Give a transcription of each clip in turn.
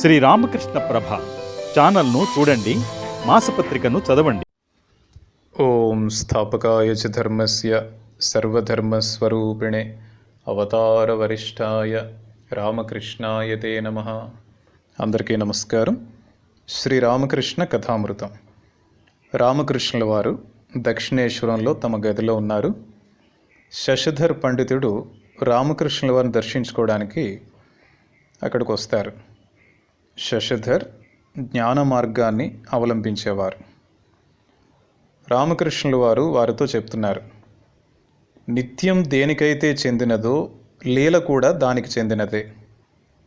శ్రీ రామకృష్ణ ప్రభ ఛానల్ను చూడండి మాసపత్రికను చదవండి. ఓం స్థాపకాయ చ ధర్మస్య సర్వధర్మస్వరూపిణే అవతారవరిష్టాయ రామకృష్ణాయ తే నమ. అందరికీ నమస్కారం. శ్రీ రామకృష్ణ కథామృతం. రామకృష్ణుల వారు దక్షిణేశ్వరంలో తమ గదిలో ఉన్నారు. శశధర్ పండితుడు రామకృష్ణుల వారిని దర్శించుకోవడానికి అక్కడికి వస్తారు. శశధర్ జ్ఞాన మార్గాన్ని అవలంబించేవారు. రామకృష్ణుల వారు వారితో చెప్తున్నారు నిత్యం దేనికైతే చెందినదో లీల కూడా దానికి చెందినదే.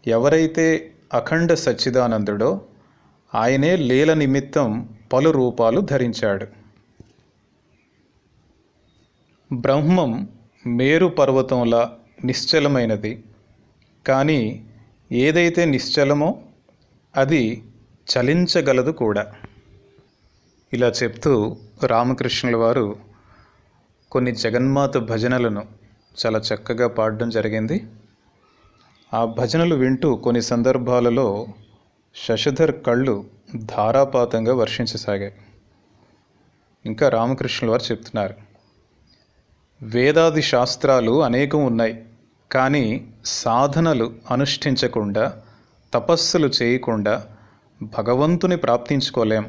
ఎవరైతే అఖండ సచ్చిదానందుడో ఆయనే లీల నిమిత్తం పలు రూపాలు ధరించాడు. బ్రహ్మం మేరు పర్వతంలా నిశ్చలమైనది. కానీ ఏదైతే నిశ్చలమో అది చలించగలదు కూడా. ఇలా చెప్తూ రామకృష్ణుల వారు కొన్ని జగన్మాత భజనలను చాలా చక్కగా పాడడం జరిగింది. ఆ భజనలు వింటూ కొన్ని సందర్భాలలో శశధర్ కళ్ళు ధారాపాతంగా వర్షించసాగాయి. ఇంకా రామకృష్ణుల వారు చెప్తున్నారు వేదాది శాస్త్రాలు అనేకం ఉన్నాయి కానీ సాధనలు అనుష్ఠించకుండా తపస్సులు చేయకుండా భగవంతుని ప్రాప్తించుకోలేం.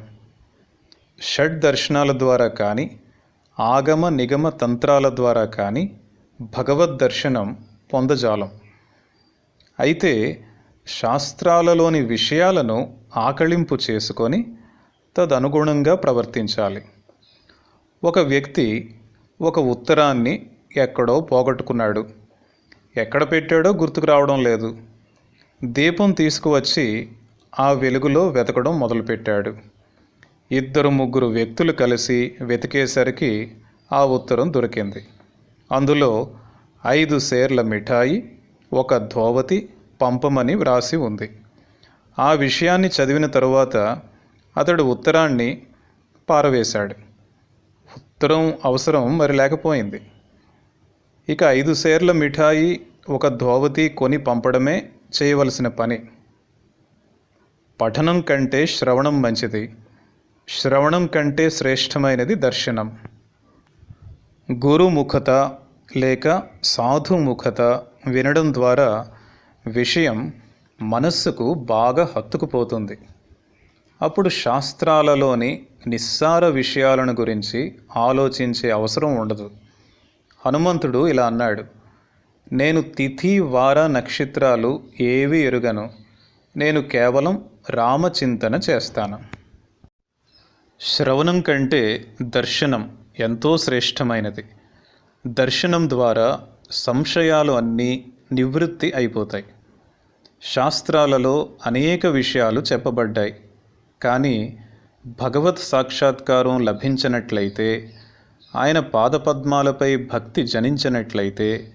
షడ్ దర్శనాల ద్వారా కానీ ఆగమ నిగమ తంత్రాల ద్వారా కానీ భగవద్ దర్శనం పొందజాలం. అయితే శాస్త్రాలలోని విషయాలను ఆకళింపు చేసుకొని తదనుగుణంగా ప్రవర్తించాలి. ఒక వ్యక్తి ఒక ఉత్తరాన్ని ఎక్కడో పోగొట్టుకున్నాడు. ఎక్కడ పెట్టాడో గుర్తుకు రావడం లేదు. దీపం తీసుకువచ్చి ఆ వెలుగులో వెతకడం మొదలుపెట్టాడు. ఇద్దరు ముగ్గురు వ్యక్తులు కలిసి వెతికేసరికి ఆ ఉత్తరం దొరికింది. అందులో ఐదు సేర్ల మిఠాయి ఒక ధోవతి పంపమని వ్రాసి ఉంది. ఆ విషయాన్ని చదివిన తరువాత అతడు ఉత్తరాన్ని పారవేశాడు. ఉత్తరం అవసరం మరి లేకపోయింది. ఇక ఐదు సేర్ల మిఠాయి ఒక ధోవతి కొని పంపడమే చేయవలసిన పని. పఠనం కంటే శ్రవణం మంచిది. శ్రవణం కంటే శ్రేష్టమైనది దర్శనం. గురుముఖత లేక సాధుముఖత వినడం ద్వారా విషయం మనస్సుకు బాగా హత్తుకుపోతుంది. అప్పుడు శాస్త్రాలలోని నిస్సార విషయాలను గురించి ఆలోచించే అవసరం ఉండదు. హనుమంతుడు ఇలా అన్నాడు. నేను తిథి వార నక్షత్రాలు ఏవి ఎరుగను? నేను కేవలం రామచింతన చేస్తాను. శ్రవణం కంటే దర్శనం ఎంతో శ్రేష్టమైనది. దర్శనం ద్వారా సంశయాలు అన్నీ నివృత్తి అయిపోతాయి. శాస్త్రాలలో అనేక విషయాలు చెప్పబడ్డాయి. కానీ భగవత్ సాక్షాత్కారం లభించినట్లయితే ఆయన పాదపద్మాలపై భక్తి జనించినట్లయితే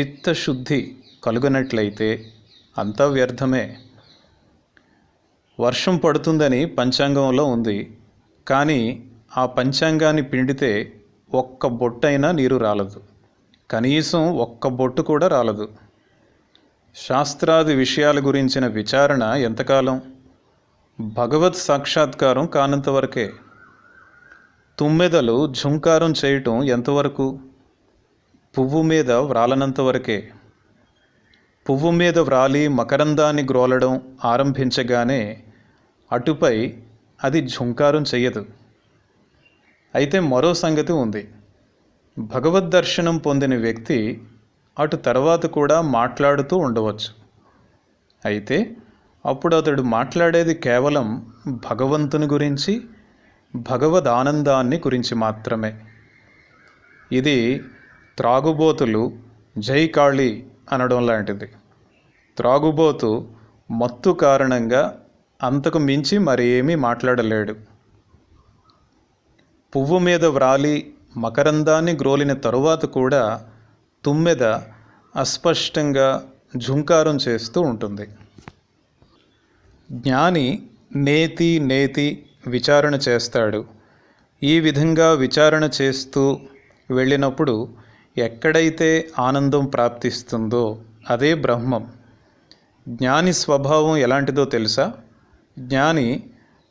చిత్తశుద్ధి కలుగనట్లయితే అంతా వ్యర్థమే. వర్షం పడుతుందని పంచాంగంలో ఉంది. కానీ ఆ పంచాంగాన్ని పిండితే ఒక్క బొట్టైనా నీరు రాలదు. కనీసం ఒక్క బొట్టు కూడా రాలదు. శాస్త్రాది విషయాల గురించిన విచారణ ఎంతకాలం? భగవత్ సాక్షాత్కారం కానంతవరకే తుమ్మెదలు ఝుంకారం చేయటం ఎంతవరకు? పువ్వు మీద వ్రాలనంత వరకే. పువ్వు మీద వ్రాలి మకరందాన్ని గ్రోలడం ఆరంభించగానే అటుపై అది ఝుంకారం చెయ్యదు. అయితే మరో సంగతి ఉంది. భగవద్ దర్శనం పొందిన వ్యక్తి అటు తర్వాత కూడా మాట్లాడుతూ ఉండవచ్చు. అయితే అప్పుడు అతడు మాట్లాడేది కేవలం భగవంతుని గురించి భగవద్ ఆనందాన్ని గురించి మాత్రమే. ఇది త్రాగుబోతులు జై కాళీ అనడం లాంటిది. త్రాగుబోతు మత్తు కారణంగా అంతకు మించి మరి ఏమీ మాట్లాడలేడు. పువ్వు మీద వ్రాలి మకరందాన్ని గ్రోలిన తరువాత కూడా తుమ్మెద అస్పష్టంగా ఝుంకారం చేస్తూ ఉంటుంది. జ్ఞాని నేతి నేతి విచారణ చేస్తాడు. ఈ విధంగా విచారణ చేస్తూ వెళ్ళినప్పుడు ఎక్కడైతే ఆనందం ప్రాప్తిస్తుందో అదే బ్రహ్మం. జ్ఞాని స్వభావం ఎలాంటిదో తెలుసా? జ్ఞాని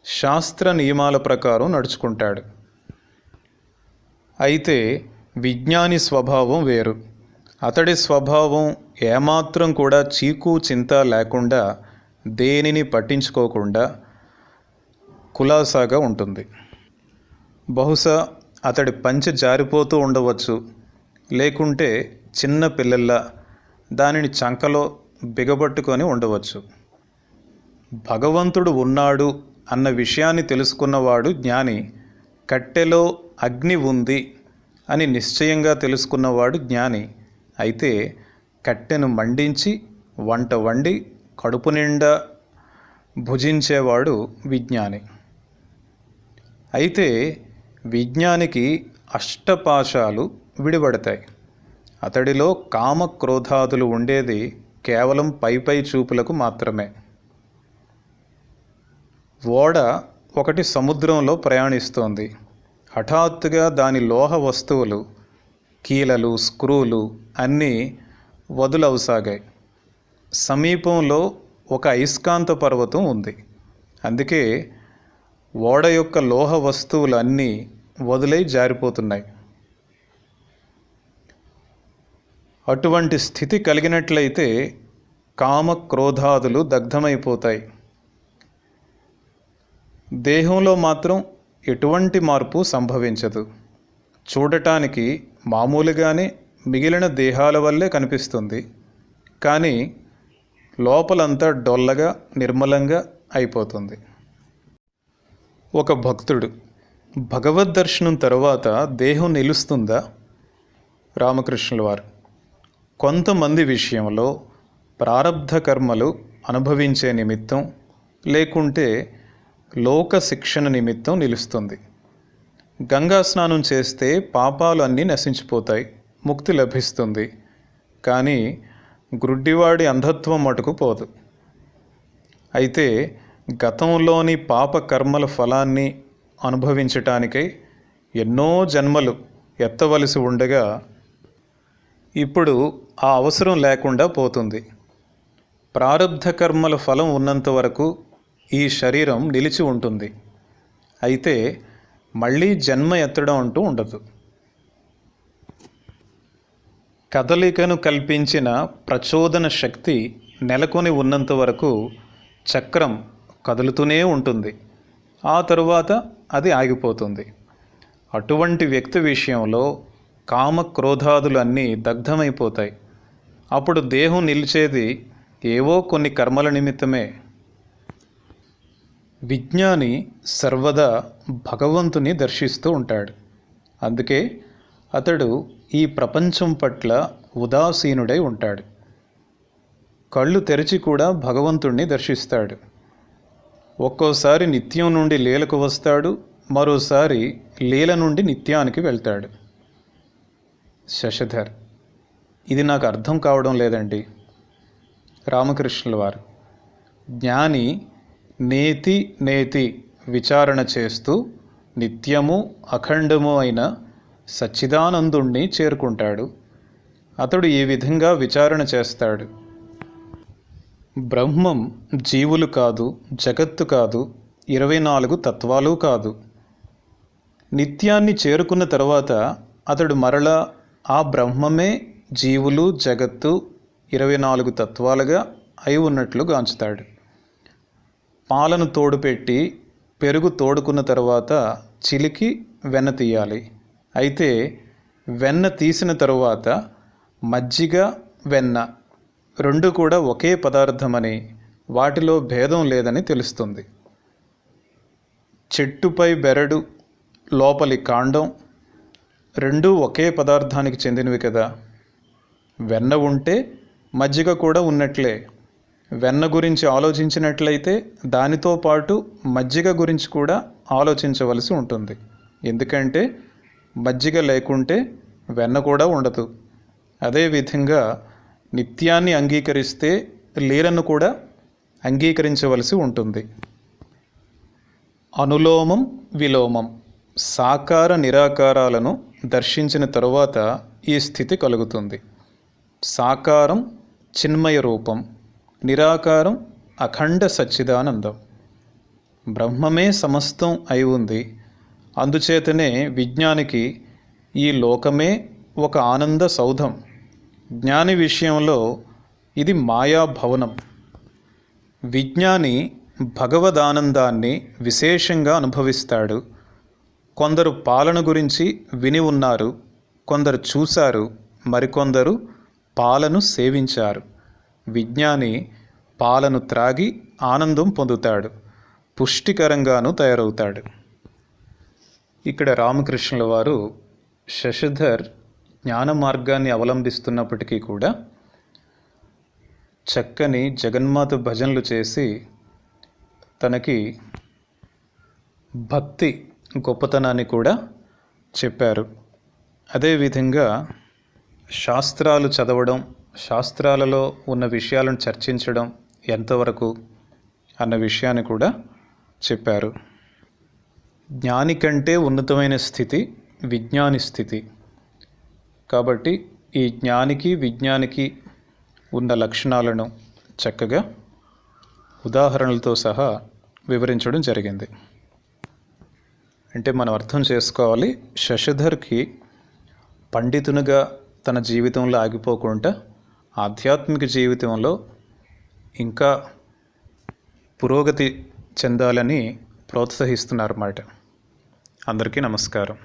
శాస్త్ర నియమాల ప్రకారం నడుచుకుంటాడు. అయితే విజ్ఞాని స్వభావం వేరు. అతడి స్వభావం ఏమాత్రం కూడా చీకు చింత లేకుండా దేనిని పట్టించుకోకుండా కులాసాగా ఉంటుంది. బహుశా అతడి పంచ జారిపోతూ ఉండవచ్చు. లేకుంటే చిన్న పిల్లల్లా దానిని చంకలో బిగబట్టుకొని ఉండవచ్చు. భగవంతుడు ఉన్నాడు అన్న విషయాన్ని తెలుసుకున్నవాడు జ్ఞాని. కట్టెలో అగ్ని ఉంది అని నిశ్చయంగా తెలుసుకున్నవాడు జ్ఞాని. అయితే కట్టెను మండించి వంట వండి కడుపు నిండా భుజించేవాడు విజ్ఞాని. అయితే విజ్ఞానికి అష్టపాశాలు విడిపడతాయి. అతడిలో కామక్రోధాదులు ఉండేది కేవలం పై పై చూపులకు మాత్రమే. ఓడ ఒకటి సముద్రంలో ప్రయాణిస్తోంది. హఠాత్తుగా దాని లోహ వస్తువులు కీలలు స్క్రూలు అన్నీ వదులవసాగాయి. సమీపంలో ఒక అయస్కాంత పర్వతం ఉంది. అందుకే ఓడ యొక్క లోహ వస్తువులు అన్నీ వదిలై జారిపోతున్నాయి. అటువంటి స్థితి కలిగినట్లయితే కామ క్రోధాదులు దగ్ధమైపోతాయి. దేహంలో మాత్రం ఎటువంటి మార్పు సంభవించదు. చూడటానికి మామూలుగానే మిగిలిన దేహాల వల్లే కనిపిస్తుంది. కానీ లోపలంతా డొల్లగా నిర్మలంగా అయిపోతుంది. ఒక భక్తుడు భగవద్ దర్శనం తర్వాత దేహం నిలుస్తుందా? రామకృష్ణుల వారు. కొంతమంది విషయంలో ప్రారబ్ధ కర్మలు అనుభవించే నిమిత్తం లేకుంటే లోక శిక్షణ నిమిత్తం నిలుస్తుంది. గంగా స్నానం చేస్తే పాపాలు అన్నీ నశించిపోతాయి ముక్తి లభిస్తుంది. కానీ గ్రుడ్డివాడి అంధత్వం మటుకు పోదు. అయితే గతంలోని పాప కర్మల ఫలాన్ని అనుభవించటానికై ఎన్నో జన్మలు ఎత్తవలసి ఉండగా ఇప్పుడు ఆ అవసరం లేకుండా పోతుంది. ప్రారంధ కర్మల ఫలం ఉన్నంత వరకు ఈ శరీరం నిలిచి ఉంటుంది. అయితే మళ్ళీ జన్మ ఎత్తడం అంటూ ఉండదు. కదలికను కల్పించిన ప్రచోదన శక్తి నెలకొని ఉన్నంత వరకు చక్రం కదులుతూనే ఉంటుంది. ఆ తరువాత అది ఆగిపోతుంది. అటువంటి వ్యక్తి విషయంలో కామ క్రోధాదులు అన్నీ దగ్ధమైపోతాయి. అప్పుడు దేహం నిలిచేది ఏవో కొన్ని కర్మల నిమిత్తమే. విజ్ఞాని సర్వదా భగవంతుని దర్శిస్తూ ఉంటాడు. అందుకే అతడు ఈ ప్రపంచం పట్ల ఉదాసీనుడై ఉంటాడు. కళ్ళు తెరిచి కూడా భగవంతుణ్ణి దర్శిస్తాడు. ఒక్కోసారి నిత్యం నుండి లీలకు వస్తాడు మరోసారి లీల నుండి నిత్యానికి వెళ్తాడు. శశధర్ ఇది నాకు అర్థం కావడం లేదండి. రామకృష్ణుల వారు జ్ఞాని నేతి నేతి విచారణ చేస్తూ నిత్యము అఖండము అయిన సచ్చిదానందుణ్ణి చేరుకుంటాడు. అతడు ఈ విధంగా విచారణ చేస్తాడు. బ్రహ్మం జీవులు కాదు జగత్తు కాదు ఇరవై నాలుగు తత్వాలు కాదు. నిత్యాన్ని చేరుకున్న తర్వాత అతడు మరలా ఆ బ్రహ్మమే జీవులు జగత్తు ఇరవై నాలుగు తత్వాలుగా అయి ఉన్నట్లు గాంచుతాడు. పాలను తోడుపెట్టి పెరుగు తోడుకున్న తర్వాత చిలికి వెన్న తీయాలి. అయితే వెన్న తీసిన తరువాత మజ్జిగ వెన్న రెండు కూడా ఒకే పదార్థమని వాటిలో భేదం లేదని తెలుస్తుంది. చెట్టుపై బెరడు లోపలి కాండం రెండూ ఒకే పదార్థానికి చెందినవి కదా. వెన్న ఉంటే మజ్జిగ కూడా ఉన్నట్లే. వెన్న గురించి ఆలోచించినట్లయితే దానితో పాటు మజ్జిగ గురించి కూడా ఆలోచించవలసి ఉంటుంది. ఎందుకంటే మజ్జిగ లేకుంటే వెన్న కూడా ఉండదు. అదేవిధంగా నిత్యాన్ని అంగీకరిస్తే లీలను కూడా అంగీకరించవలసి ఉంటుంది. అనులోమం విలోమం సాకార నిరాకారాలను దర్శించిన తరువాత ఈ స్థితి కలుగుతుంది. సాకారం చిన్మయ రూపం నిరాకారం అఖండ సచ్చిదానందం. బ్రహ్మమే సమస్తం అయి ఉంది. అందుచేతనే విజ్ఞానికి ఈ లోకమే ఒక ఆనంద సౌధం. జ్ఞాని విషయంలో ఇది మాయాభవనం విజ్ఞాని భగవదానందాన్ని విశేషంగా అనుభవిస్తాడు. కొందరు పాలన గురించి విని ఉన్నారు కొందరు చూశారు మరికొందరు పాలను సేవించారు. విజ్ఞాని పాలను త్రాగి ఆనందం పొందుతాడు. పుష్టికరంగాను తయారవుతాడు. ఇక్కడ రామకృష్ణుల వారు శశిధర్ జ్ఞాన మార్గాన్ని అవలంబిస్తున్నప్పటికీ కూడా చక్కని జగన్మాత భజనలు చేసి తనకి భక్తి గొప్పతనాన్ని కూడా చెప్పారు. అదేవిధంగా శాస్త్రాలు చదవడం శాస్త్రాలలో ఉన్న విషయాలను చర్చించడం ఎంతవరకు అన్న విషయాన్ని కూడా చెప్పారు. జ్ఞాని కంటే ఉన్నతమైన స్థితి విజ్ఞాని స్థితి. కాబట్టి ఈ జ్ఞానికి విజ్ఞానికి ఉన్న లక్షణాలను చక్కగా ఉదాహరణలతో సహా వివరించడం జరిగింది. అంటే మనం అర్థం చేసుకోవాలి శశిధర్కి పండితునిగా తన జీవితంలో ఆగిపోకుండా ఆధ్యాత్మిక జీవితంలో ఇంకా పురోగతి చెందాలని ప్రోత్సహిస్తున్నారన్నమాట. అందరికీ నమస్కారం.